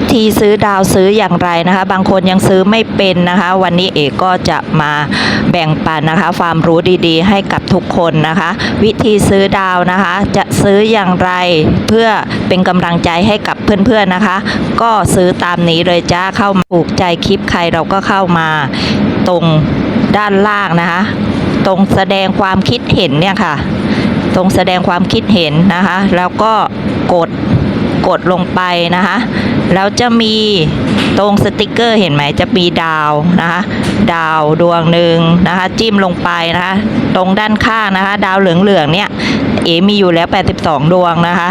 วิธีซื้อดาวซื้ออย่างไรนะคะ บางคนยังซื้อไม่เป็นนะคะ วันนี้เอกก็จะมาแบ่งปันนะคะ ความรู้ดีๆ ให้กับทุกคนนะคะ วิธีซื้อดาวนะคะ จะซื้ออย่างไรเพื่อเป็นกำลังใจให้กับเพื่อนๆนะคะ ก็ซื้อตามนี้เลยจ้าเข้ามาถูกใจคลิปใครเราก็เข้ามาตรงด้านล่างนะคะ ตรงแสดงความคิดเห็นเนี่ยค่ะ ตรงแสดงความคิดเห็นนะคะ แล้วก็กดกดลงไปนะคะ แล้วจะมีตรงสติกเกอร์เห็นไหมจะมีดาวนะคะดาวดวงหนึ่งนะคะ จิ้มลงไปนะคะ ตรงด้านข้างนะคะ ดาวเหลืองๆเนี่ย เอมีอยู่แล้ว 82 ดวงนะคะ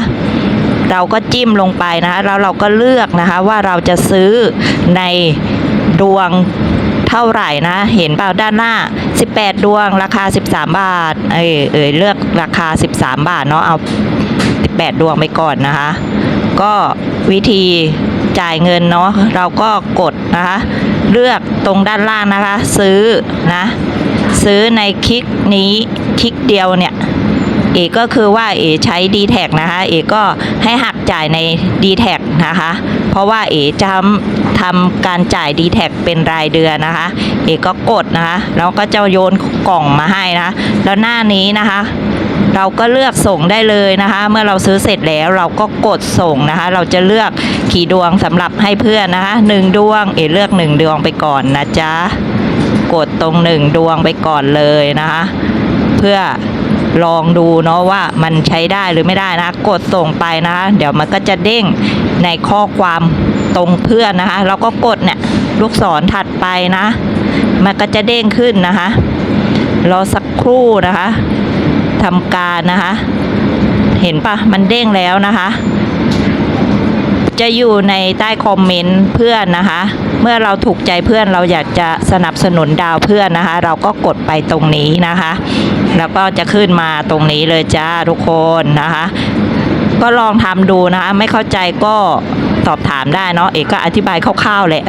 เราก็จิ้มลงไปนะคะแล้วเราก็เลือกนะคะว่าเราจะซื้อในดวงเท่าไหร่นะ เห็นเปล่าด้านหน้า 18 ดวงราคา 13 บาท เอยเอยเลือกราคา 13 บาทเนาะเอา 18 ดวงไปก่อนนะคะ ก็วิธี จ่ายเงินเนาะเราก็กดนะคะเลือกตรงด้านล่างนะคะ ซื้อนะซื้อในคลิกนี้คลิกเดียวเนี่ยเอก็คือว่าเอใช้ d t แทนะคะเอก็ให้หักจ่ายใน d t แทนะคะ เพราะว่าเอจะทำการจ่าย d t แทเป็นรายเดือนนะคะ เอก็กดนะคะ แล้วก็จะโยนกล่องมาให้นะะแล้วหน้านี้นะคะ เราก็เลือกส่งได้เลยนะคะ เมื่อเราซื้อเสร็จแล้วเราก็กดส่งนะคะ เราจะเลือกกี่ดวงสำหรับให้เพื่อนนะคะหนึ่งดวง เอเลือกหนึ่งดวงไปก่อนนะจ๊ะกดตรงหนึ่งดวงไปก่อนเลยนะคะ เพื่อลองดูเนาะว่ามันใช้ได้หรือไม่ได้นะะกดส่งไปนะคะ เดี๋ยวมันก็จะเด้งในข้อความตรงเพื่อนนะคะ เราก็กดเนี่ยลูกศรถัดไปนะ มันก็จะเด้งขึ้นนะคะ รอสักครู่นะคะ ทำการนะคะ เห็นปะมันเด้งแล้วนะคะ จะอยู่ในใต้คอมเมนต์เพื่อนนะคะ เมื่อเราถูกใจเพื่อนเราอยากจะสนับสนุนดาวเพื่อนนะคะ เราก็กดไปตรงนี้นะคะ แล้วก็จะขึ้นมาตรงนี้เลยจ้าทุกคนนะคะ ก็ลองทำดูนะคะ ไม่เข้าใจก็สอบถามได้เนาะเอกก็อธิบายคร่าวๆแหละ